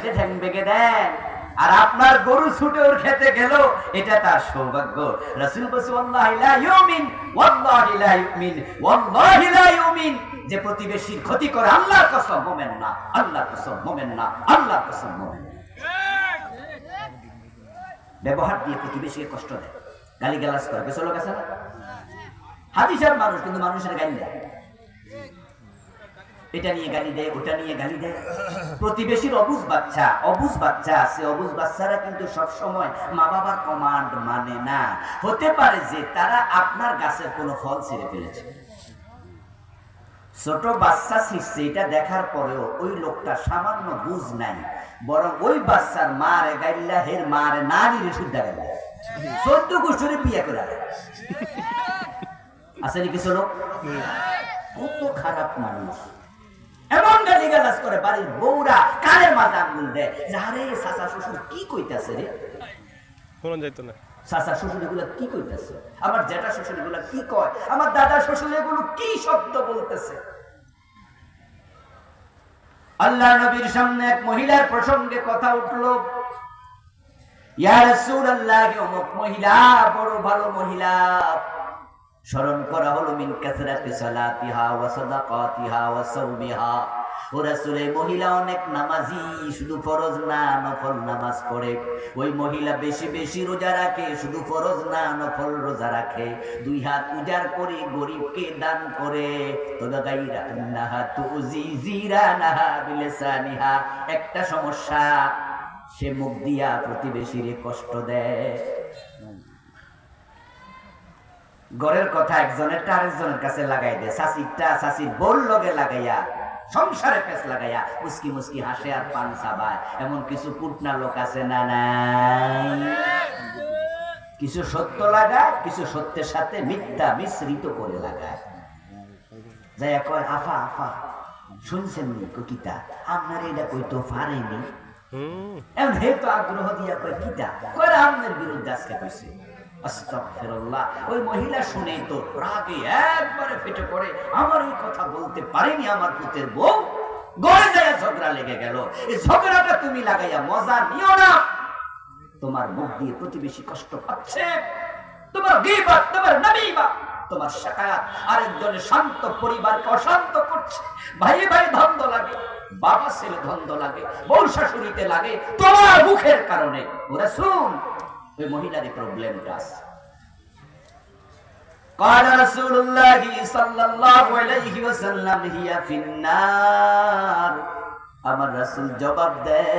কাটলে ঠ্যাং ভেঙে দেন। আর আপনার গরু ছুটে ওর খেতে গেল, এটা তার সৌভাগ্য। রাসূল যে প্রতিবেশীর ক্ষতি করে, আল্লাহর কসম মোমেন না, আল্লাহর কসম মোমেন না, আল্লাহর কসম মোমেন। ব্যবহার দিয়ে প্রতিবেশীকে কষ্ট দেয়। গালি গালাজ করে লোক আছে না? হাদিসের মানুষ, কিন্তু মানুষের গালি দেয়। এটা নিয়ে গালি দেয় ওটা নিয়ে গালি দেয় প্রতিবেশীর অবুজ বাচ্চা অবুজ বাচ্চা আছে, অবুজ বাচ্চারা কিন্তু সব সময় মা বাবার কমান্ড মানে না। হতে পারে যে তারা আপনার গাছের কোনো ফল ছেড়ে ফেলেছে। ছোট বাচ্চা শিখছে এটা দেখার পরেও ওই লোকটা সামান্য বুঝ নাই। বরং ওই বাচ্চার মারে গাইল্লা, হের মারে না নিলে শুদ্ধ গাইল্লা। চোদ্দ গোষ্ঠীরে বিয়ে করে। আছে নাকি লোক কত খারাপ মানুষ। করে বাড়ির বউরা কানের মাথা দেয় যারে শ্বশুর কি কইতাছে রে? যাইতো না। চাচা শ্বশুর এগুলো কি কইতেছে? আমার শ্বশুর এগুলো কি কয়? আমার দাদা শ্বশুর এগুলো কি শব্দ বলতেছে? আল্লাহ নবীর সামনে এক মহিলার প্রসঙ্গে কথা উঠল। মহিলা বড় ভালো মহিলা। স্মরণ করা হলো মিন কাসরাতি সালাতিহা ওয়া সাদাকাতিহা ওয়া সাওমিহা। ও রাসূল মহিলা অনেক নামাজি, শুধু ফরজ না, নফল নামাজ পড়ে। ওই মহিলা বেশি বেশি রোজা রাখে, শুধু ফরজ না, নফল রোজা রাখে। দুই হাত উজাড় করে গরিবকে দান করে। একটা সমস্যা, সে মুখ দিয়া প্রতিবেশীরে কষ্ট দেয়। গড়ের কথা একজনের আরেকজনের কাছে লাগাই দে শাসিরটা শাসির বোল লগে লাগাইয়া। সংসারে পেস লাগাইয়া মুস্কি মুস্কি হাসে আর পান সাবায় এমন কিছু কুটনা লোক আছে না নাই? কিছু সত্য লাগায় কিছু সত্যের সাথে মিথ্যা মিশ্রিত করে লাগায়। যাই কয় আফা আফা শুনছেন নি কিতা আপনার এটা কইতো পারেনি এমন হে তো আগ্রহ দিয়া কয় কিতা? কয় আমনের বিরুদ্ধে আজকে কইছে? আস্তাগফিরুল্লাহ। ওই মহিলা শুনে তো রাগে একবারে ফেটে পড়ে। আমার এই কথা বলতে পারেনি আমার পুতের বউ। গড়ে যায়, ঝগড়া লেগে গেল। এই ঝগড়াটা তুমি লাগাইয়া মজা নিও না। তোমার মুখ দিয়ে প্রতিবেশী কষ্ট পাচ্ছে। শান্ত পরিবারকে অশান্ত ভাই ভাই লাগে। বাবা ধন্দ লাগে। লাগে। তোমার মুখের কারণে। ওরা শুন ওই মহিলার প্রবলেমটা আছে قال رسول الله صلى الله عليه وسلم هي في النار আমার রাসূল জবাব দেয়